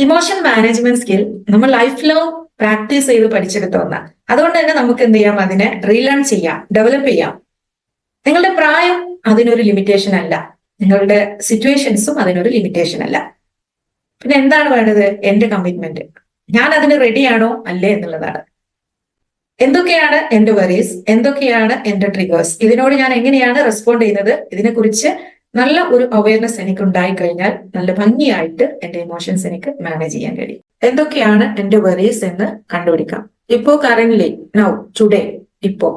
Emotion management skill നമ്മൾ life long practice ചെയ്ത് പഠിച്ചെടുത്ത ഒന്നാണ്. അതുകൊണ്ട് തന്നെ നമുക്ക് എന്ത് ചെയ്യാം? അതിനെ റീലേൺ ചെയ്യാം ഡെവലപ്പ് ചെയ്യാം. നിങ്ങളുടെ പ്രായം അതിനൊരു ലിമിറ്റേഷൻ അല്ല. നിങ്ങളുടെ സിറ്റുവേഷൻസും അതിനൊരു ലിമിറ്റേഷൻ അല്ല. പിന്നെ എന്താണ് വേണ്ടത്? എന്റെ കമ്മിറ്റ്മെന്റ് ഞാൻ അതിന് റെഡിയാണോ അല്ലേ എന്നുള്ളതാണ്. എന്തൊക്കെയാണ് എന്റെ വറീസ് എന്തൊക്കെയാണ് എന്റെ ട്രിഗേഴ്സ് ഇതിനോട് ഞാൻ എങ്ങനെയാണ് റെസ്പോണ്ട് ചെയ്യുന്നത്? ഇതിനെക്കുറിച്ച് നല്ല ഒരു അവയർനെസ് എനിക്ക് ഉണ്ടായി കഴിഞ്ഞാൽ നല്ല ഭംഗിയായിട്ട് എന്റെ ഇമോഷൻസ് എനിക്ക് മാനേജ് ചെയ്യാൻ കഴിയും. എന്തൊക്കെയാണ് എന്റെ വെറീസ് എന്ന് കണ്ടുപിടിക്കാം. ഇപ്പോ കറന്റ്ലി നൗ ടുഡേ ഇപ്പോ.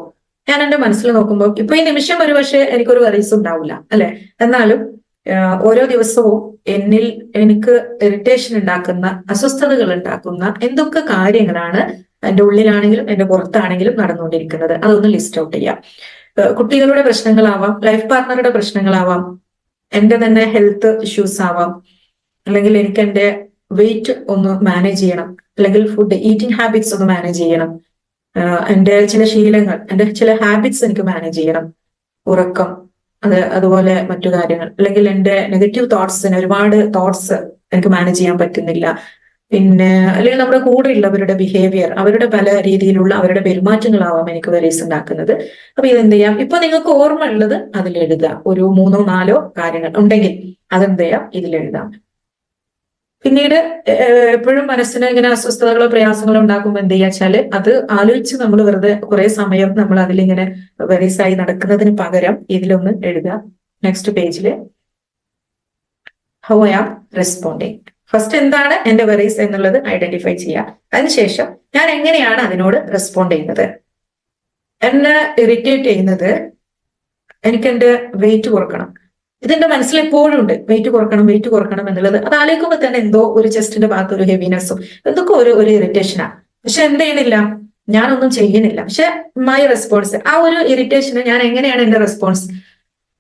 ഞാൻ എന്റെ മനസ്സിൽ നോക്കുമ്പോൾ ഇപ്പൊ ഈ നിമിഷം ഒരു പക്ഷേ എനിക്കൊരു വെറീസ് ഉണ്ടാവില്ല അല്ലെ? എന്നാലും ഓരോ ദിവസവും എന്നിൽ എനിക്ക് ഇറിറ്റേഷൻ ഉണ്ടാക്കുന്ന അസ്വസ്ഥതകൾ ഉണ്ടാക്കുന്ന എന്തൊക്കെ കാര്യങ്ങളാണ് എന്റെ ഉള്ളിലാണെങ്കിലും എന്റെ പുറത്താണെങ്കിലും നടന്നുകൊണ്ടിരിക്കുന്നത്? അതൊന്ന് ലിസ്റ്റ് ഔട്ട് ചെയ്യാം. കുട്ടികളുടെ പ്രശ്നങ്ങളാവാം ലൈഫ് പാർട്ട്ണറുടെ പ്രശ്നങ്ങളാവാം എന്റെ തന്നെ ഹെൽത്ത് ഇഷ്യൂസ് ആവാം. അല്ലെങ്കിൽ എനിക്ക് എന്റെ വെയിറ്റ് ഒന്ന് മാനേജ് ചെയ്യണം. അല്ലെങ്കിൽ ഫുഡ് ഈറ്റിംഗ് ഹാബിറ്റ്സ് ഒന്ന് മാനേജ് ചെയ്യണം. എന്റെ ചില ശീലങ്ങൾ എന്റെ ചില ഹാബിറ്റ്സ് എനിക്ക് മാനേജ് ചെയ്യണം. ഉറക്കം അത് അതുപോലെ മറ്റു കാര്യങ്ങൾ. അല്ലെങ്കിൽ എന്റെ നെഗറ്റീവ് തോട്ട്സിന് ഒരുപാട് തോട്ട്സ് എനിക്ക് മാനേജ് ചെയ്യാൻ പറ്റുന്നില്ല. പിന്നെ അല്ലെങ്കിൽ നമ്മുടെ കൂടെ ഉള്ളവരുടെ ബിഹേവിയർ അവരുടെ പല രീതിയിലുള്ള അവരുടെ പെരുമാറ്റങ്ങളാവാം എനിക്ക് വരീസ് ഉണ്ടാക്കുന്നത്. അപ്പൊ ഇതെന്ത് ചെയ്യാം? ഇപ്പൊ നിങ്ങൾക്ക് ഓർമ്മ ഉള്ളത് അതിൽ എഴുതാം ഒരു മൂന്നോ നാലോ കാര്യങ്ങൾ ഉണ്ടെങ്കിൽ അതെന്ത് ചെയ്യാം? ഇതിൽ എഴുതാം. പിന്നീട് എപ്പോഴും മനസ്സിന് ഇങ്ങനെ അസ്വസ്ഥതകളോ പ്രയാസങ്ങളോ ഉണ്ടാക്കുമ്പോൾ എന്ത് ചെയ്യാ വെച്ചാൽ അത് ആലോചിച്ച് നമ്മൾ വെറുതെ കുറെ സമയം നമ്മൾ അതിലിങ്ങനെ വെറീസായി നടക്കുന്നതിന് പകരം ഇതിലൊന്ന് എഴുതുക. നെക്സ്റ്റ് പേജിൽ how I am responding first എന്താണ് എന്റെ വെറീസ് എന്നുള്ളത് ഐഡന്റിഫൈ ചെയ്യുക. അതിനുശേഷം ഞാൻ എങ്ങനെയാണ് അതിനോട് റെസ്പോണ്ട് ചെയ്യുന്നത്? എന്നെ ഇറിറ്റേറ്റ് ചെയ്യുന്നത് എനിക്ക് എന്റെ വെയിറ്റ് കുറക്കണം. ഇതിന്റെ മനസ്സിൽ എപ്പോഴും ഉണ്ട്. വെയിറ്റ് കുറക്കണം വെയിറ്റ് കുറക്കണം എന്നുള്ളത്. അത് ആലോചിക്കുമ്പോൾ തന്നെ എന്തോ ഒരു ചെസ്റ്റിന്റെ ഭാഗത്ത് ഒരു ഹെവിനെസ്സും എന്തൊക്കെ ഒരു ഒരു ഇറിറ്റേഷനാണ് പക്ഷെ എന്ത് ചെയ്യുന്നില്ല? ഞാനൊന്നും ചെയ്യുന്നില്ല. പക്ഷെ മൈ റെസ്പോൺസ് ആ ഒരു ഇറിറ്റേഷന് ഞാൻ എങ്ങനെയാണ് എന്റെ റെസ്പോൺസ്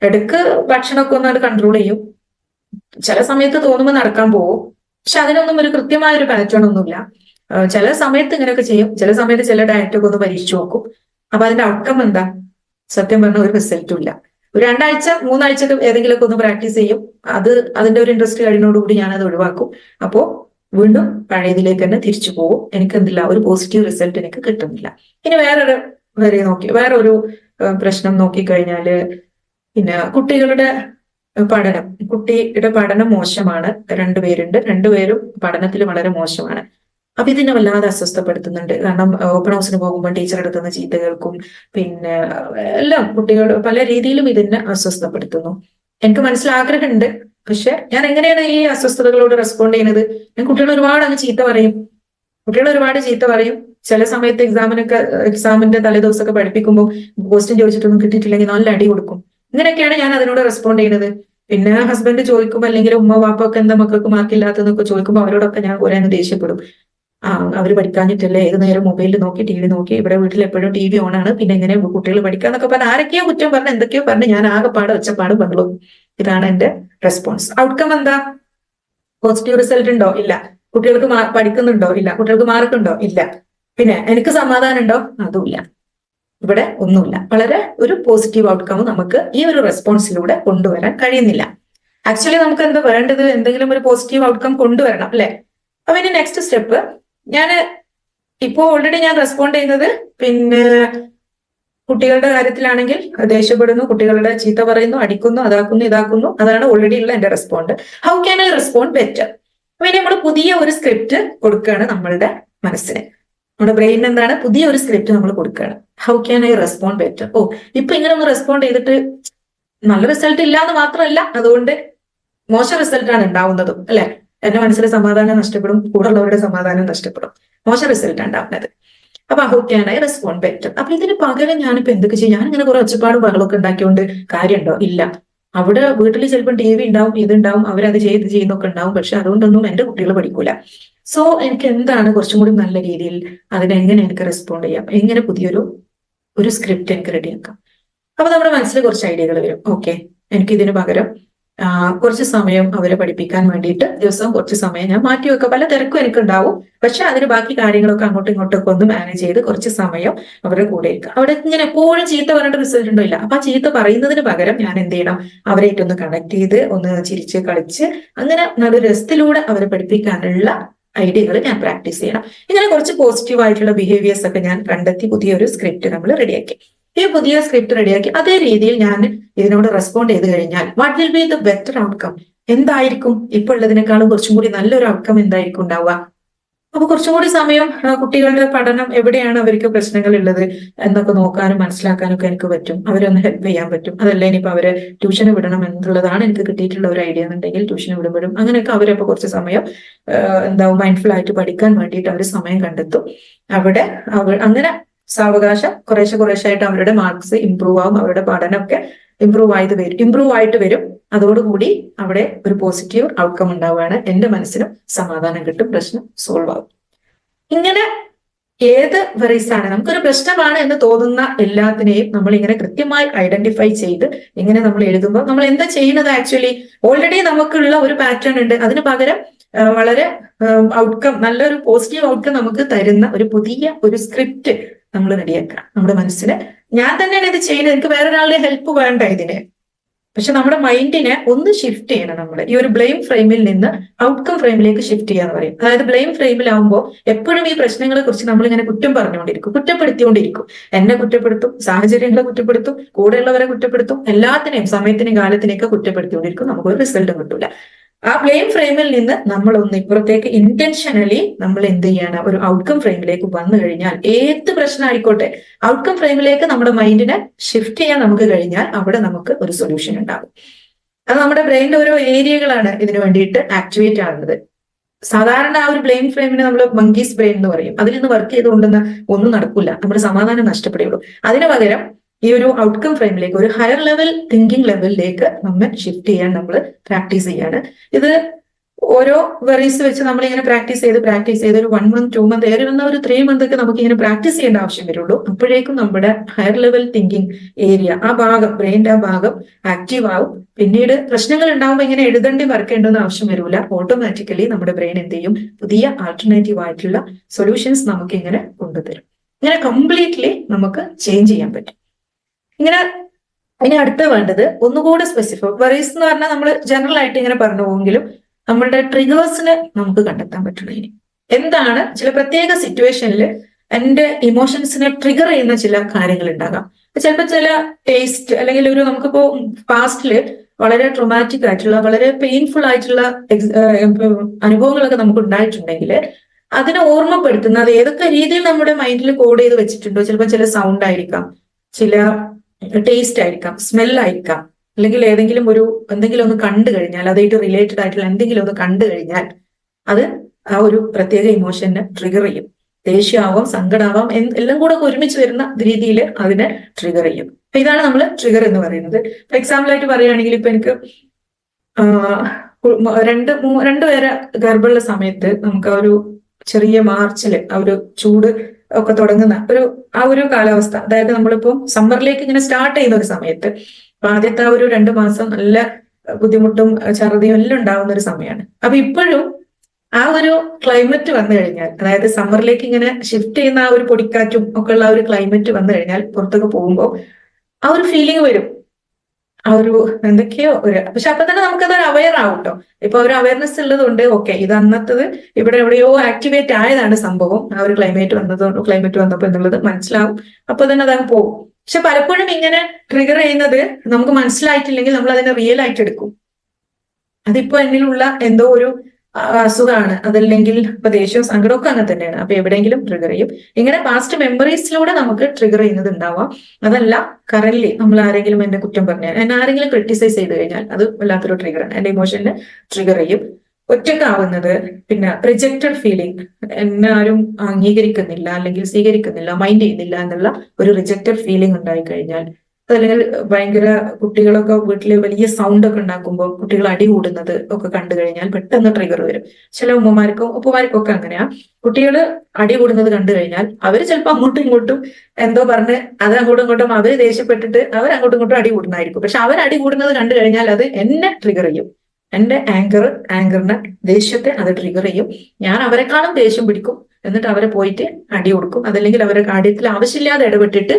എടുക്ക് ഭക്ഷണമൊക്കെ ഒന്ന് കൺട്രോൾ ചെയ്യും. ചില സമയത്ത് തോന്നുമ്പോൾ നടക്കാൻ പോകും പക്ഷെ അതിനൊന്നും ഒരു കൃത്യമായ ഒരു പാറ്റേൺ ഒന്നുമില്ല ചില സമയത്ത് ഇങ്ങനെയൊക്കെ ചെയ്യും. ചില സമയത്ത് ചില ഡയറ്റൊക്കെ ഒന്ന് പരീക്ഷിച്ചു നോക്കും. അപ്പൊ അതിന്റെ ഔട്ട്കം എന്താ? സത്യം പറഞ്ഞ ഒരു റിസൾട്ടും ഇല്ല. ഒരു രണ്ടാഴ്ച മൂന്നാഴ്ച ഏതെങ്കിലുമൊക്കെ ഒന്ന് പ്രാക്ടീസ് ചെയ്യും. അത് അതിന്റെ ഒരു ഇൻട്രസ്റ്റ് കഴിയുന്നതോടുകൂടി ഞാനത് ഒഴിവാക്കും. അപ്പോ വീണ്ടും പഴയതിലേക്ക് തന്നെ തിരിച്ചു പോകും. എനിക്ക് എന്തില്ല ഒരു പോസിറ്റീവ് റിസൾട്ട് എനിക്ക് കിട്ടുന്നില്ല. ഇനി വേറൊരു വരെ നോക്കി വേറൊരു പ്രശ്നം നോക്കിക്കഴിഞ്ഞാൽ പിന്നെ കുട്ടികളുടെ പഠനം. കുട്ടിയുടെ പഠനം മോശമാണ്. രണ്ടുപേരുണ്ട്. രണ്ടുപേരും പഠനത്തിൽ വളരെ മോശമാണ്. അപ്പൊ ഇതിനെ വല്ലാതെ അസ്വസ്ഥപ്പെടുത്തുന്നുണ്ട്. കാരണം ഓപ്പൺ ഹൗസിന് പോകുമ്പോൾ ടീച്ചർ എടുത്തുന്ന ചീത്ത കേൾക്കും. പിന്നെ എല്ലാം കുട്ടികൾ പല രീതിയിലും ഇതിനെ അസ്വസ്ഥപ്പെടുത്തുന്നു. എനിക്ക് മനസ്സിലാഗ്രഹമുണ്ട്. പക്ഷെ ഞാൻ എങ്ങനെയാണ് ഈ അസ്വസ്ഥതകളോട് റെസ്പോണ്ട് ചെയ്യുന്നത്? ഞാൻ കുട്ടികൾ ഒരുപാട് അങ്ങ് ചീത്ത പറയും. കുട്ടികൾ ഒരുപാട് ചീത്ത പറയും. ചില സമയത്ത് എക്സാമിനൊക്കെ എക്സാമിന്റെ തലേദിവസമൊക്കെ പഠിപ്പിക്കുമ്പോൾ ക്വസ്റ്റ്യൻ ചോദിച്ചിട്ടൊന്നും കിട്ടിയിട്ടില്ലെങ്കിൽ നല്ല അടി കൊടുക്കും. ഇങ്ങനെയൊക്കെയാണ് ഞാൻ അതിനോട് റെസ്പോണ്ട് ചെയ്യുന്നത്. പിന്നെ ഹസ്ബൻഡ് ചോദിക്കും അല്ലെങ്കിൽ ഉമ്മ വാപ്പൊക്കെ എന്താ മക്കൾക്ക് മാർക്കില്ലാത്തതെന്നൊക്കെ ചോദിക്കുമ്പോൾ അവരോടൊക്കെ ഞാൻ അങ്ങ് ദേഷ്യപ്പെടും. ആ അവർ പഠിക്കാഞ്ഞിട്ടല്ലേ? ഏത് നേരം മൊബൈലിൽ നോക്കി ടി വി നോക്കി? ഇവിടെ വീട്ടിൽ എപ്പോഴും ടി വി ഓൺ ആണ്. പിന്നെ എങ്ങനെ കുട്ടികൾ പഠിക്കാന്നൊക്കെ പറഞ്ഞ് ആരൊക്കെയോ കുറ്റം പറഞ്ഞ് എന്തൊക്കെയോ പറഞ്ഞ് ഞാൻ ആകെപ്പാട് ഒച്ചപ്പാട് പറഞ്ഞു ഇതാണ് എന്റെ റെസ്പോൺസ് ഔട്ട്കം എന്താ? പോസിറ്റീവ് റിസൾട്ട് ഉണ്ടോ? ഇല്ല. കുട്ടികൾക്ക് പഠിക്കുന്നുണ്ടോ? ഇല്ല. കുട്ടികൾക്ക് മാർക്ക് ഉണ്ടോ? ഇല്ല. പിന്നെ എനിക്ക് സമാധാനം ഉണ്ടോ? അതുമില്ല ഇവിടെ ഒന്നുമില്ല. വളരെ ഒരു പോസിറ്റീവ് ഔട്ട്കം നമുക്ക് ഈ ഒരു റെസ്പോൺസിലൂടെ കൊണ്ടുവരാൻ കഴിയുന്നില്ല. ആക്ച്വലി നമുക്ക് എന്താ വേണ്ടത് എന്തെങ്കിലും ഒരു പോസിറ്റീവ് ഔട്ട്കം കൊണ്ടുവരണം അല്ലെ? അപ്പൊ ഇനി നെക്സ്റ്റ് സ്റ്റെപ്പ് ഞാൻ ഇപ്പോ ഓൾറെഡി ഞാൻ റെസ്പോണ്ട് ചെയ്യുന്നത് പിന്നെ കുട്ടികളുടെ കാര്യത്തിലാണെങ്കിൽ ദേഷ്യപ്പെടുന്നു കുട്ടികളുടെ ചീത്ത പറയുന്നു അടിക്കുന്നു അതാക്കുന്നു ഇതാക്കുന്നു. അതാണ് ഓൾറെഡി ഉള്ള എന്റെ respond how can I respond better അപ്പൊ ഇനി നമ്മൾ പുതിയ ഒരു സ്ക്രിപ്റ്റ് കൊടുക്കുകയാണ് നമ്മളുടെ മനസ്സിന്. നമ്മുടെ ബ്രെയിൻ എന്താണ്? പുതിയ ഒരു സ്ക്രിപ്റ്റ് നമ്മൾ കൊടുക്കുകയാണ്. How can I respond better ഓ ഇപ്പൊ ഇങ്ങനെ ഒന്ന് റെസ്പോണ്ട് ചെയ്തിട്ട് നല്ല റിസൾട്ട് ഇല്ല എന്ന് മാത്രമല്ല അതുകൊണ്ട് മോശം റിസൾട്ടാണ് ഉണ്ടാവുന്നതും അല്ലെ? എന്റെ മനസ്സിലെ സമാധാനം നഷ്ടപ്പെടും കൂടുള്ളവരുടെ സമാധാനം നഷ്ടപ്പെടും. മോശം റിസൾട്ട് ഉണ്ടാവുന്നത്. അപ്പൊ how can I respond better അപ്പൊ ഇതിന് പകരം ഞാനിപ്പോ എന്തൊക്കെ ചെയ്യും? ഞാൻ ഇങ്ങനെ കുറെ ഒച്ചപ്പാടും ബഹളമൊക്കെ ഉണ്ടാക്കിയോണ്ട് കാര്യമുണ്ടോ? ഇല്ല. അവിടെ വീട്ടിൽ ചിലപ്പോൾ ടി വി ഉണ്ടാവും ഇതുണ്ടാവും അവരത് ചെയ്ത് ചെയ്യുന്നൊക്കെ ഉണ്ടാവും. പക്ഷെ അതുകൊണ്ടൊന്നും എന്റെ കുട്ടികൾ പഠിക്കൂല. സോ എനിക്ക് എന്താണ് കുറച്ചും കൂടി നല്ല രീതിയിൽ അതിനെങ്ങനെ എനിക്ക് റെസ്പോണ്ട് ചെയ്യാം? എങ്ങനെ പുതിയൊരു ഒരു സ്ക്രിപ്റ്റ് എനിക്ക് റെഡിയാക്കാം അപ്പൊ നമ്മുടെ മനസ്സിൽ കുറച്ച് ഐഡിയകൾ വരും. ഓക്കെ എനിക്ക് ഇതിന് പകരം കുറച്ച് സമയം അവരെ പഠിപ്പിക്കാൻ വേണ്ടിയിട്ട് ദിവസം കുറച്ച് സമയം ഞാൻ മാറ്റി വെക്കാം. പല തിരക്കും എനിക്ക് ഉണ്ടാവും. പക്ഷെ അതിന് ബാക്കി കാര്യങ്ങളൊക്കെ അങ്ങോട്ടും ഇങ്ങോട്ടൊക്കെ ഒന്ന് മാനേജ് ചെയ്ത് കുറച്ച് സമയം അവരുടെ കൂടെ ഇരിക്കുക അവിടെ ഇങ്ങനെ എപ്പോഴും ചീത്ത പറഞ്ഞിട്ട് റിസൾട്ട് ഉണ്ടോ അപ്പൊ ആ ചീത്ത പറയുന്നതിന് പകരം ഞാൻ എന്ത് ചെയ്യണം? അവരായിട്ടൊന്ന് കണക്ട് ചെയ്ത് ഒന്ന് ചിരിച്ച് കളിച്ച് അങ്ങനെ നല്ല രസത്തിലൂടെ അവരെ പഠിപ്പിക്കാനുള്ള ഐഡിയകൾ ഞാൻ പ്രാക്ടീസ് ചെയ്യണം. ഇങ്ങനെ കുറച്ച് പോസിറ്റീവ് ആയിട്ടുള്ള ബിഹേവിയേഴ്സ് ഒക്കെ ഞാൻ കണ്ടെത്തി പുതിയൊരു സ്ക്രിപ്റ്റ് നമ്മൾ റെഡിയാക്കി ഈ പുതിയ സ്ക്രിപ്റ്റ് റെഡിയാക്കി അതേ രീതിയിൽ ഞാൻ ഇതിനോട് റെസ്പോണ്ട് ചെയ്ത് കഴിഞ്ഞാൽ what will be the better outcome എന്തായിരിക്കും? ഇപ്പോൾ ഉള്ളതിനേക്കാളും കുറച്ചും കൂടി നല്ലൊരു ഔട്ട്കം എന്തായിരിക്കും ഉണ്ടാവുക? അപ്പൊ കുറച്ചും കൂടി സമയം കുട്ടികളുടെ പഠനം എവിടെയാണ് അവർക്ക് പ്രശ്നങ്ങൾ ഉള്ളത് എന്നൊക്കെ നോക്കാനും മനസ്സിലാക്കാനും ഒക്കെ എനിക്ക് പറ്റും. അവരൊന്ന് ഹെൽപ്പ് ചെയ്യാൻ പറ്റും. അതല്ല ഇനിയിപ്പോ അവരെ ട്യൂഷന് വിടണം എന്നുള്ളതാണ് എനിക്ക് കിട്ടിയിട്ടുള്ള ഒരു ഐഡിയ എന്നുണ്ടെങ്കിൽ ട്യൂഷന് വിടുമ്പോഴും അങ്ങനെയൊക്കെ അവരപ്പോ കുറച്ച് സമയം എന്താവും മൈൻഡ്ഫുൾ ആയിട്ട് പഠിക്കാൻ വേണ്ടിയിട്ട് അവർ സമയം കണ്ടെത്തും. അവിടെ അവർ അങ്ങനെ സാവകാശം കുറേശ്ശെ കുറേശ്ശായിട്ട് അവരുടെ മാർക്സ് ഇമ്പ്രൂവ് ആവും. അവരുടെ പഠനമൊക്കെ ഇമ്പ്രൂവ് ആയത് വരും ഇമ്പ്രൂവ് ആയിട്ട് വരും. അതോടുകൂടി അവിടെ ഒരു പോസിറ്റീവ് ഔട്ട്കം ഉണ്ടാവുകയാണ്. എന്റെ മനസ്സിനും സമാധാനം കിട്ടും പ്രശ്നം സോൾവ് ആവും. ഇങ്ങനെ ഏത് വെറൈസ് ആണ്? നമുക്കൊരു പ്രശ്നമാണ് എന്ന് തോന്നുന്ന എല്ലാത്തിനെയും നമ്മൾ ഇങ്ങനെ കൃത്യമായി ഐഡന്റിഫൈ ചെയ്ത് ഇങ്ങനെ നമ്മൾ എഴുതുമ്പോൾ നമ്മൾ എന്താ ചെയ്യുന്നത് ആക്ച്വലി ഓൾറെഡി നമുക്കുള്ള ഒരു പാറ്റേൺ ഉണ്ട്. അതിന് പകരം വളരെ ഔട്ട്കം നല്ലൊരു പോസിറ്റീവ് ഔട്ട്കം നമുക്ക് തരുന്ന ഒരു പുതിയ ഒരു സ്ക്രിപ്റ്റ് നമ്മൾ റെഡിയാക്കണം നമ്മുടെ മനസ്സിന് ഞാൻ തന്നെയാണ് ഇത് ചെയ്യുന്നത്. എനിക്ക് വേറെ വേറൊരാളുടെ ഹെൽപ്പ് വേണ്ട ഇതിന്. പക്ഷെ നമ്മുടെ മൈൻഡിനെ ഒന്ന് ഷിഫ്റ്റ് ചെയ്യണം നമ്മൾ. ഈ ഒരു ബ്ലെയിം ഫ്രെയിമിൽ നിന്ന് ഔട്ട്കം ഫ്രെയിമിലേക്ക് ഷിഫ്റ്റ് ചെയ്യാന്ന് പറയും. അതായത് ബ്ലെയിം ഫ്രെയിമിലാവുമ്പോൾ എപ്പോഴും ഈ പ്രശ്നങ്ങളെ കുറിച്ച് നമ്മൾ ഇങ്ങനെ കുറ്റം പറഞ്ഞുകൊണ്ടിരിക്കും. കുറ്റപ്പെടുത്തിക്കൊണ്ടിരിക്കും. എന്നെ കുറ്റപ്പെടുത്തും സാഹചര്യങ്ങളെ കുറ്റപ്പെടുത്തും കൂടെയുള്ളവരെ കുറ്റപ്പെടുത്തും എല്ലാത്തിനെയും സമയത്തിനെയും കാലത്തിനെയൊക്കെ കുറ്റപ്പെടുത്തിക്കൊണ്ടിരിക്കും. നമുക്ക് ഒരു റിസൾട്ട് കിട്ടൂല. ആ ബ്ലെയിം ഫ്രെയിമിൽ നിന്ന് നമ്മൾ ഒന്ന് ഇപ്പുറത്തേക്ക് ഇന്റൻഷനലി നമ്മൾ എന്ത് ചെയ്യാണ്? ഒരു ഔട്ട്കം ഫ്രെയിമിലേക്ക് വന്നു കഴിഞ്ഞാൽ ഏത് പ്രശ്നം ആയിക്കോട്ടെ ഔട്ട്കം ഫ്രെയിമിലേക്ക് നമ്മുടെ മൈൻഡിനെ ഷിഫ്റ്റ് ചെയ്യാൻ നമുക്ക് കഴിഞ്ഞാൽ അവിടെ നമുക്ക് ഒരു സൊല്യൂഷൻ ഉണ്ടാകും. അത് നമ്മുടെ ബ്രെയിനിന്റെ ഓരോ ഏരിയകളാണ് ഇതിനു വേണ്ടിയിട്ട് ആക്ടിവേറ്റ് ആകുന്നത് സാധാരണ ആ ഒരു ബ്ലെയിം ഫ്രെയിമിന് നമ്മൾ മങ്കീസ് ബ്രെയിൻ എന്ന് പറയും. അതിൽ നിന്ന് വർക്ക് ചെയ്തുകൊണ്ടെന്ന് ഒന്നും നടക്കില്ല നമ്മുടെ സമാധാനം നഷ്ടപ്പെടുകയുള്ളൂ. അതിനു പകരം ഈ ഒരു ഔട്ട്കം ഫ്രെയിമിലേക്ക് ഒരു ഹയർ ലെവൽ തിങ്കിങ് ലെവലിലേക്ക് നമ്മൾ ഷിഫ്റ്റ് ചെയ്യാൻ നമ്മൾ പ്രാക്ടീസ് ചെയ്യാണ്. ഇത് ഓരോ വെറീസ് വെച്ച് നമ്മൾ ഇങ്ങനെ പ്രാക്ടീസ് ചെയ്ത് പ്രാക്ടീസ് ചെയ്ത് ഒരു വൺ മന്ത് ടു മന്ത് ഏറെ വന്ന ഒരു ത്രീ മന്ത് ഒക്കെ നമുക്ക് ഇങ്ങനെ പ്രാക്ടീസ് ചെയ്യേണ്ട ആവശ്യം വരുള്ളൂ. അപ്പോഴേക്കും നമ്മുടെ ഹയർ ലെവൽ തിങ്കിങ് ഏരിയ ആ ഭാഗം ബ്രെയിന്റെ ആ ഭാഗം ആക്റ്റീവ് ആവും. പിന്നീട് പ്രശ്നങ്ങൾ ഉണ്ടാകുമ്പോൾ ഇങ്ങനെ എഴുതേണ്ടി വർക്കേണ്ടെന്ന് ആവശ്യം വരില്ല ഓട്ടോമാറ്റിക്കലി നമ്മുടെ ബ്രെയിൻ എന്ത് ചെയ്യും? പുതിയ ആൾട്ടർനേറ്റീവ് ആയിട്ടുള്ള സൊല്യൂഷൻസ് നമുക്ക് ഇങ്ങനെ കൊണ്ടുതരും. ഇങ്ങനെ കംപ്ലീറ്റ്ലി നമുക്ക് ചേഞ്ച് ചെയ്യാൻ പറ്റും. ഇങ്ങനെ ഇനി അടുത്ത വേണ്ടത് ഒന്നുകൂടെ സ്പെസിഫിക് വറീസ് എന്ന് പറഞ്ഞാൽ നമ്മൾ ജനറൽ ആയിട്ട് ഇങ്ങനെ പറഞ്ഞു പോകുമെങ്കിലും നമ്മളുടെ ട്രിഗേഴ്സിന് നമുക്ക് കണ്ടെത്താൻ പറ്റണം ഇനി. എന്താണ് ചില പ്രത്യേക സിറ്റുവേഷനിൽ എന്റെ ഇമോഷൻസിനെ ട്രിഗർ ചെയ്യുന്ന ചില കാര്യങ്ങൾ ഉണ്ടാകാം. ചിലപ്പോൾ ചില ടേസ്റ്റ് അല്ലെങ്കിൽ ഒരു നമുക്കിപ്പോ പാസ്റ്റിൽ വളരെ ട്രൊമാറ്റിക് ആയിട്ടുള്ള വളരെ പെയിൻഫുൾ ആയിട്ടുള്ള അനുഭവങ്ങളൊക്കെ നമുക്ക് ഉണ്ടായിട്ടുണ്ടെങ്കിൽ അതിനെ ഓർമ്മപ്പെടുത്തുന്ന അത് ഏതൊക്കെ രീതിയിൽ നമ്മുടെ മൈൻഡിൽ കോഡ് ചെയ്ത് വെച്ചിട്ടുണ്ടോ? ചിലപ്പോൾ ചില സൗണ്ട് ആയിരിക്കാം ചില ടേസ്റ്റ് ആയിരിക്കാം സ്മെല്ലായിരിക്കാം അല്ലെങ്കിൽ ഏതെങ്കിലും ഒരു എന്തെങ്കിലും ഒന്ന് കണ്ടു കഴിഞ്ഞാൽ അതായിട്ട് റിലേറ്റഡ് ആയിട്ടുള്ള എന്തെങ്കിലും ഒന്ന് കണ്ടു കഴിഞ്ഞാൽ അത് ആ ഒരു പ്രത്യേക ഇമോഷനെ ട്രിഗർ ചെയ്യും. ദേഷ്യമാവാം സങ്കടമാവാം എല്ലാം കൂടെ ഒരുമിച്ച് വരുന്ന രീതിയിൽ അതിനെ ട്രിഗർ ചെയ്യും. അപ്പൊ ഇതാണ് നമ്മൾ ട്രിഗർ എന്ന് പറയുന്നത്. ഫോർ എക്സാമ്പിൾ ആയിട്ട് പറയുകയാണെങ്കിൽ ഇപ്പൊ എനിക്ക് രണ്ട് രണ്ടുപേരെ ഗർഭമുള്ള സമയത്ത് നമുക്ക് ആ ഒരു ചെറിയ മാർച്ചിൽ ആ ഒരു ചൂട് ഒക്കെ തുടങ്ങുന്ന ഒരു ആ ഒരു കാലാവസ്ഥ. അതായത് നമ്മളിപ്പോ സമ്മറിലേക്ക് ഇങ്ങനെ സ്റ്റാർട്ട് ചെയ്യുന്ന ഒരു സമയത്ത് ആദ്യത്തെ ആ ഒരു രണ്ട് മാസം നല്ല ബുദ്ധിമുട്ടും ഛർദിയും എല്ലാം ഉണ്ടാവുന്ന ഒരു സമയമാണ് അപ്പൊ ഇപ്പോഴും ആ ഒരു ക്ലൈമറ്റ് വന്നു കഴിഞ്ഞാൽ അതായത് സമ്മറിലേക്ക് ഇങ്ങനെ ഷിഫ്റ്റ് ചെയ്യുന്ന ആ ഒരു പൊടിക്കാറ്റും ഒക്കെ ഉള്ള ഒരു ക്ലൈമറ്റ് വന്നു കഴിഞ്ഞാൽ പുറത്തൊക്കെ പോകുമ്പോൾ ആ ഒരു ഫീലിംഗ് വരും. ആ ഒരു എന്തൊക്കെയോ ഒരു പക്ഷെ അപ്പൊ തന്നെ നമുക്കതൊരു അവയർ ആവും കേട്ടോ ഇപ്പൊ ഒരു അവയർനെസ് ഉള്ളതുകൊണ്ട് ഓക്കെ ഇത് അന്നത്തത് ഇവിടെ എവിടെയോ ആക്ടിവേറ്റ് ആയതാണ് സംഭവം. ആ ഒരു ക്ലൈമറ്റ് വന്നതുകൊണ്ട് ക്ലൈമറ്റ് വന്നപ്പോ എന്നുള്ളത് മനസ്സിലാവും. അപ്പൊ തന്നെ അതങ്ങ് പോകും പക്ഷെ പലപ്പോഴും ഇങ്ങനെ ട്രിഗർ ചെയ്യുന്നത് നമുക്ക് മനസ്സിലായിട്ടില്ലെങ്കിൽ നമ്മൾ അതിനെ റിയൽ ആയിട്ട് എടുക്കും. അതിപ്പോ എന്നിലുള്ള എന്തോ ഒരു അസുഖമാണ് അതല്ലെങ്കിൽ ഇപ്പൊ ദേഷ്യവും സങ്കടമൊക്കെ അങ്ങനെ തന്നെയാണ്. അപ്പൊ എവിടെയെങ്കിലും ട്രിഗർ ചെയ്യും. ഇങ്ങനെ പാസ്റ്റ് മെമ്മറീസിലൂടെ നമുക്ക് ട്രിഗർ ചെയ്യുന്നത് ഉണ്ടാവാം. അതല്ല കറന്റ് നമ്മൾ ആരെങ്കിലും എന്നെ കുറ്റം പറഞ്ഞാൽ എന്നെ ആരെങ്കിലും ക്രിട്ടിസൈസ് ചെയ്ത് കഴിഞ്ഞാൽ അത് വല്ലാത്തൊരു ട്രിഗറാണ് എന്റെ ഇമോഷനെ ട്രിഗർ ചെയ്യും. ഒറ്റക്കാവുന്നത് പിന്നെ റിജക്റ്റഡ് ഫീലിംഗ് എന്നെ ആരും അംഗീകരിക്കുന്നില്ല അല്ലെങ്കിൽ സ്വീകരിക്കുന്നില്ല മൈൻഡ് ചെയ്യുന്നില്ല എന്നുള്ള ഒരു റിജക്റ്റഡ് ഫീലിംഗ് ഉണ്ടായി കഴിഞ്ഞാൽ അല്ലെങ്കിൽ ഭയങ്കര കുട്ടികളൊക്കെ വീട്ടിൽ വലിയ സൗണ്ട് ഒക്കെ ഉണ്ടാക്കുമ്പോൾ കുട്ടികൾ അടി കൂടുന്നത് ഒക്കെ കണ്ടു കഴിഞ്ഞാൽ പെട്ടെന്ന് ട്രിഗർ വരും. ചില ഉമ്മമാർക്കും ഉപ്പമാർക്കും ഒക്കെ അങ്ങനെയാ. കുട്ടികൾ അടി കൂടുന്നത് കണ്ടു കഴിഞ്ഞാൽ അവർ ചിലപ്പോൾ അങ്ങോട്ടും ഇങ്ങോട്ടും എന്തോ പറഞ്ഞ് അത് അങ്ങോട്ടും ഇങ്ങോട്ടും അവർ ദേഷ്യപ്പെട്ടിട്ട് അവർ അങ്ങോട്ടും ഇങ്ങോട്ടും അടി കൂടുന്നതായിരിക്കും. പക്ഷെ അവർ അടി കൂടുന്നത് കണ്ടു കഴിഞ്ഞാൽ അത് എന്നെ ട്രിഗർ ചെയ്യും. എന്റെ ആങ്കർ ആങ്കറിന്റെ ദേഷ്യത്തെ അത് ട്രിഗർ ചെയ്യും. ഞാൻ അവരെക്കാളും ദേഷ്യം പിടിക്കും. എന്നിട്ട് അവരെ പോയിട്ട് അടി കൊടുക്കും. അതല്ലെങ്കിൽ അവരെ കാര്യത്തിൽ ആവശ്യമില്ലാതെ ഇടപെട്ടിട്ട്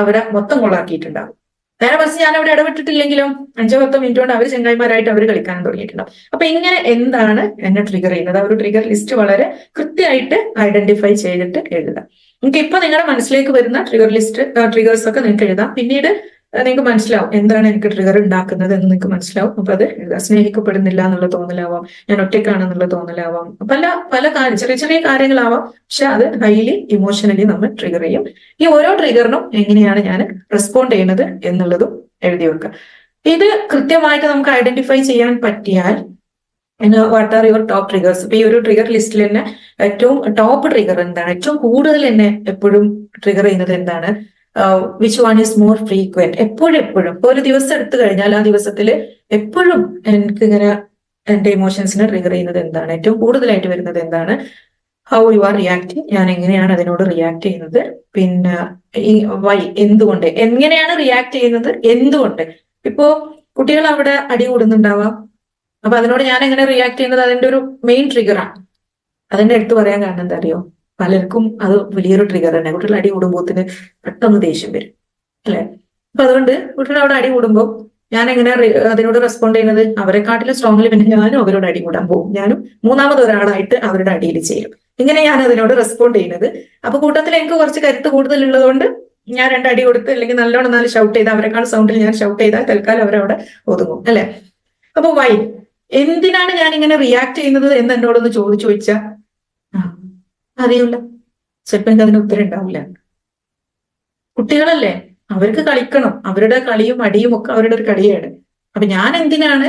അവരെ മൊത്തം കൊള്ളാക്കിയിട്ടുണ്ടാവും നേരെ മറിച്ച് ഞാൻ അവിടെ ഇടപെട്ടിട്ടില്ലെങ്കിലും? അഞ്ചോ പത്തോ മിനിറ്റ് കൊണ്ട് അവർ ചെങ്ങായിമാരായിട്ട് അവർ കളിക്കാൻ തുടങ്ങിയിട്ടുണ്ടാവും. അപ്പൊ ഇങ്ങനെ എന്താണ് എന്നെ ട്രിഗർ ചെയ്യുന്നത്? ആ ഒരു ട്രിഗർ ലിസ്റ്റ് വളരെ കൃത്യമായിട്ട് ഐഡന്റിഫൈ ചെയ്തിട്ട് എഴുതാം. നിങ്ങൾക്ക് ഇപ്പൊ നിങ്ങളുടെ മനസ്സിലേക്ക് വരുന്ന ട്രിഗർ ലിസ്റ്റ് ട്രിഗേഴ്സ് ഒക്കെ നിങ്ങൾക്ക് എഴുതാം. പിന്നീട് നിങ്ങൾക്ക് മനസ്സിലാവും. എന്താണ് എനിക്ക് ട്രിഗർ ഉണ്ടാക്കുന്നത് എന്ന് നിങ്ങൾക്ക് മനസ്സിലാവും. അപ്പൊ അത് സ്നേഹിക്കപ്പെടുന്നില്ല എന്നുള്ള തോന്നലാവാം. ഞാൻ ഒറ്റയ്ക്കാണെന്നുള്ള തോന്നലാവാം. പല പല കാര്യം ചെറിയ ചെറിയ കാര്യങ്ങളാവാം. പക്ഷെ അത് ഹൈലി ഇമോഷണലി നമ്മൾ ട്രിഗർ ചെയ്യും. ഈ ഓരോ ട്രിഗറിനും എങ്ങനെയാണ് ഞാൻ റെസ്പോണ്ട് ചെയ്യുന്നത് എന്നുള്ളതും എഴുതി വെക്കുക. ഇത് കൃത്യമായിട്ട് നമുക്ക് ഐഡന്റിഫൈ ചെയ്യാൻ പറ്റിയാൽ what are your top triggers ഇപ്പൊ ഈ ഒരു ട്രിഗർ ലിസ്റ്റിൽ തന്നെ ഏറ്റവും ടോപ്പ് ട്രിഗർ എന്താണ്? ഏറ്റവും കൂടുതൽ എന്നെ എപ്പോഴും ട്രിഗർ ചെയ്യുന്നത് എന്താണ്? Which one is more frequent എപ്പോഴും എപ്പോഴും. ഇപ്പൊ ഒരു ദിവസം എടുത്തു കഴിഞ്ഞാൽ ആ ദിവസത്തിൽ എപ്പോഴും എനിക്ക് ഇങ്ങനെ എന്റെ ഇമോഷൻസിനെ ട്രിഗർ ചെയ്യുന്നത് എന്താണ്? ഏറ്റവും കൂടുതലായിട്ട് വരുന്നത് എന്താണ്? ഹൗ യു ആർ റിയാക്ടിങ് ഞാൻ എങ്ങനെയാണ് അതിനോട് റിയാക്ട് ചെയ്യുന്നത്? പിന്നെ വൈ എന്തുകൊണ്ട്? എങ്ങനെയാണ് റിയാക്ട് ചെയ്യുന്നത്? എന്തുകൊണ്ട്? ഇപ്പോ കുട്ടികൾ അവിടെ അടി കൂടുന്നുണ്ടാവാം. അപ്പൊ അതിനോട് ഞാൻ എങ്ങനെ റിയാക്ട് ചെയ്യുന്നത്? അതിന്റെ ഒരു മെയിൻ ട്രിഗറാണ് അതിന്റെ അടുത്ത് പറയാൻ കാരണം എന്താ അറിയോ? പലർക്കും അത് വലിയൊരു ട്രിഗർ തന്നെ. കുട്ടികൾ അടി കൂടുമ്പോത്തിന് പെട്ടെന്ന് ദേഷ്യം വരും. അല്ലെ? അപ്പൊ അതുകൊണ്ട് കുട്ടികൾ അവിടെ അടി കൂടുമ്പോൾ ഞാൻ എങ്ങനെ അതിനോട് റെസ്പോണ്ട് ചെയ്യുന്നത്? അവരെക്കാട്ടിലും സ്ട്രോങ്ലി പിന്നെ ഞാനും അവരോട് അടി കൂടാൻ പോകും. ഞാനും മൂന്നാമത് ഒരാളായിട്ട് അവരുടെ അടിയിൽ ചേരും. ഇങ്ങനെ ഞാൻ അതിനോട് റെസ്പോണ്ട് ചെയ്യുന്നത്. അപ്പൊ കൂട്ടത്തിൽ എനിക്ക് കുറച്ച് കരുത്ത് കൂടുതലുള്ളതുകൊണ്ട് ഞാൻ രണ്ടടി കൊടുത്ത് അല്ലെങ്കിൽ നല്ലോണം നാല് ഷൗട്ട് ചെയ്ത് അവരെക്കാൾ സൗണ്ടിൽ ഞാൻ ഷൗട്ട് ചെയ്താൽ തൽക്കാലം അവരവിടെ ഒതുങ്ങും. അല്ലെ? അപ്പൊ വൈ എന്തിനാണ് ഞാൻ ഇങ്ങനെ റിയാക്ട് ചെയ്യുന്നത് എന്ന് എന്നോടൊന്ന് ചോദിച്ചു ചോദിച്ചാൽ അറിയില്ല. ചിലപ്പോൾ എനിക്ക് അതിന് ഉത്തരം ഉണ്ടാവില്ല. കുട്ടികളല്ലേ അവർക്ക് കളിക്കണം. അവരുടെ കളിയും അടിയും ഒക്കെ അവരുടെ ഒരു കളിയാണ്. അപ്പൊ ഞാൻ എന്തിനാണ്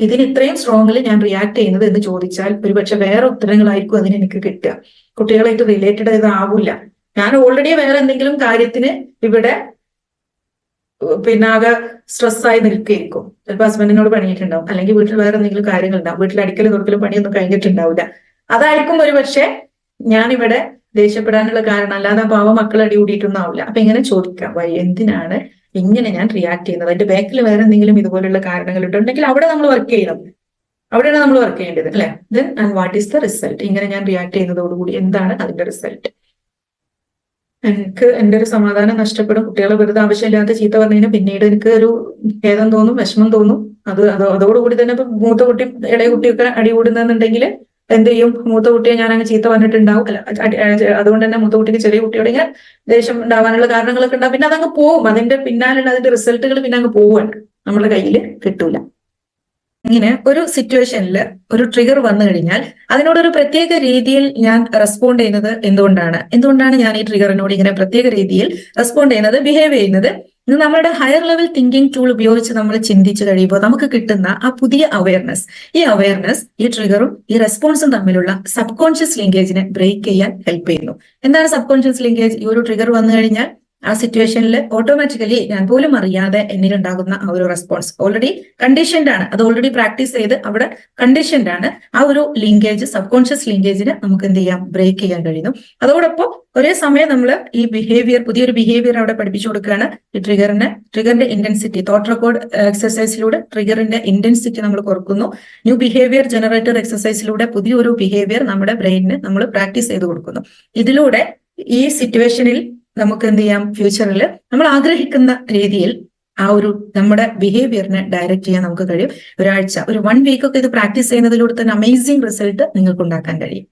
ഇതിന് ഇത്രയും സ്ട്രോങ്ങിൽ ഞാൻ റിയാക്ട് ചെയ്യുന്നത് എന്ന് ചോദിച്ചാൽ ഒരുപക്ഷെ വേറെ ഉത്തരങ്ങളായിരിക്കും അതിന് എനിക്ക് കിട്ടുക. കുട്ടികളായിട്ട് റിലേറ്റഡ് ഇതാവില്ല ഞാൻ ഓൾറെഡി വേറെ എന്തെങ്കിലും കാര്യത്തിന് ഇവിടെ പിന്നെ ആകെ സ്ട്രെസ്സായി നിൽക്കുകയായിരിക്കും. ചിലപ്പോൾ ഹസ്ബൻഡിനോട് പണിയിട്ടുണ്ടാവും. അല്ലെങ്കിൽ വീട്ടിൽ വേറെ എന്തെങ്കിലും കാര്യങ്ങൾ ഉണ്ടാവും വീട്ടിൽ അടിക്കലും തുറക്കലും പണിയൊന്നും കഴിഞ്ഞിട്ടുണ്ടാവില്ല. അതായിരിക്കും ഒരു പക്ഷേ ഞാനിവിടെ ദേഷ്യപ്പെടാനുള്ള കാരണം അല്ലാതെ പാവ മക്കൾ അടി കൂടിയിട്ടൊന്നാവില്ല അപ്പൊ ഇങ്ങനെ ചോദിക്കാം വൈ എന്തിനാണ് ഇങ്ങനെ ഞാൻ റിയാക്ട് ചെയ്യുന്നത്? അതിന്റെ ബാക്കിൽ വേറെ എന്തെങ്കിലും ഇതുപോലുള്ള കാരണങ്ങൾ ഉണ്ടെങ്കിൽ അവിടെ നമ്മൾ വർക്ക് ചെയ്യണം. അവിടെയാണ് നമ്മൾ വർക്ക് ചെയ്യേണ്ടത് അല്ലെ? Then and what is the result ഇങ്ങനെ ഞാൻ റിയാക്ട് ചെയ്യുന്നതോടുകൂടി എന്താണ് അതിന്റെ റിസൾട്ട് എനിക്ക് എന്റെ ഒരു സമാധാനം നഷ്ടപ്പെടും. കുട്ടികളെ വെറുതെ ആവശ്യമില്ലാത്ത ചീത്ത പറഞ്ഞു പിന്നീട് എനിക്ക് ഒരു ഖേദം തോന്നും വിഷമം തോന്നും. അത് അതോടുകൂടി തന്നെ ഇപ്പൊ മൂത്ത കുട്ടി ഇളയ കുട്ടിയൊക്കെ അടി കൂടുന്നുണ്ടെങ്കിൽ എന്ത് ചെയ്യും? മൂത്ത കുട്ടിയെ ഞാൻ അങ്ങ് ചീത്ത പറഞ്ഞിട്ടുണ്ടാവും. അല്ല അതുകൊണ്ട് തന്നെ മൂത്ത കുട്ടിക്ക് ചെറിയ കുട്ടിയോട് ഇങ്ങനെ ദേഷ്യം ഉണ്ടാവാനുള്ള കാരണങ്ങളൊക്കെ ഉണ്ടാവും. പിന്നെ അതങ്ങ് പോവും. അതിന്റെ പിന്നാലുള്ള അതിന്റെ റിസൾട്ടുകൾ പിന്നെ അങ്ങ് പോവാണ് നമ്മുടെ കയ്യിൽ കിട്ടൂല. ഇങ്ങനെ ഒരു സിറ്റുവേഷനിൽ ഒരു ട്രിഗർ വന്നു കഴിഞ്ഞാൽ അതിനോടൊരു പ്രത്യേക രീതിയിൽ ഞാൻ റെസ്പോണ്ട് ചെയ്യുന്നത് എന്തുകൊണ്ടാണ്? എന്തുകൊണ്ടാണ് ഞാൻ ഈ ട്രിഗറിനോട് ഇങ്ങനെ പ്രത്യേക രീതിയിൽ റെസ്പോണ്ട് ചെയ്യുന്നത്? ബിഹേവ് ചെയ്യുന്നത് ഇത് നമ്മളുടെ ഹയർ ലെവൽ തിങ്കിങ് ടൂൾ ഉപയോഗിച്ച് നമ്മൾ ചിന്തിച്ചു കഴിയുമ്പോൾ നമുക്ക് കിട്ടുന്ന ആ പുതിയ അവയർനെസ് ഈ അവയർനെസ് ഈ ട്രിഗറും ഈ റെസ്പോൺസും തമ്മിലുള്ള സബ് കോൺഷ്യസ് ലിങ്കേജിനെ ബ്രേക്ക് ചെയ്യാൻ ഹെൽപ്പ് ചെയ്യുന്നു. എന്താണ് സബ് കോൺഷ്യസ് ലിങ്കേജ് ഈ ഒരു ട്രിഗർ വന്നു കഴിഞ്ഞാൽ ആ സിറ്റുവേഷനിൽ ഓട്ടോമാറ്റിക്കലി ഞാൻ പോലും അറിയാതെ എന്നിലുണ്ടാകുന്ന ആ ഒരു റെസ്പോൺസ് ഓൾറെഡി കണ്ടീഷൻഡ് ആണ്. അത് ഓൾറെഡി പ്രാക്ടീസ് ചെയ്ത് അവിടെ കണ്ടീഷൻഡ് ആണ്. ആ ഒരു ലിങ്കേജ് സബ് കോൺഷ്യസ് ലിങ്കേജിന് നമുക്ക് എന്ത് ചെയ്യാം? ബ്രേക്ക് ചെയ്യാൻ കഴിയുന്നു. അതോടൊപ്പം ഒരേ സമയം നമ്മൾ ഈ ബിഹേവിയർ പുതിയൊരു ബിഹേവിയർ അവിടെ പഠിപ്പിച്ചു കൊടുക്കുകയാണ്. ഈ ട്രിഗറിന് ട്രിഗറിന്റെ ഇന്റൻസിറ്റി തോട്ട് റെക്കോർഡ് എക്സസൈസിലൂടെ ട്രിഗറിന്റെ ഇന്റൻസിറ്റി നമ്മൾ കുറക്കുന്നു. ന്യൂ ബിഹേവിയർ ജനറേറ്റർ എക്സസൈസിലൂടെ പുതിയൊരു ബിഹേവിയർ നമ്മുടെ ബ്രെയിനിന് നമ്മൾ പ്രാക്ടീസ് ചെയ്ത് കൊടുക്കുന്നു. ഇതിലൂടെ ഈ സിറ്റുവേഷനിൽ നമുക്ക് എന്ത് ചെയ്യാം ഫ്യൂച്ചറിൽ നമ്മൾ ആഗ്രഹിക്കുന്ന രീതിയിൽ ആ ഒരു നമ്മുടെ ബിഹേവിയറിനെ ഡയറക്റ്റ് ചെയ്യാൻ നമുക്ക് കഴിയും. ഒരാഴ്ച ഒരു വൺ വീക്ക് ഒക്കെ ഇത് പ്രാക്ടീസ് ചെയ്യുന്നതിലൂടെ തന്നെ അമേസിംഗ് റിസൾട്ട് നിങ്ങൾക്ക് ഉണ്ടാക്കാൻ കഴിയും.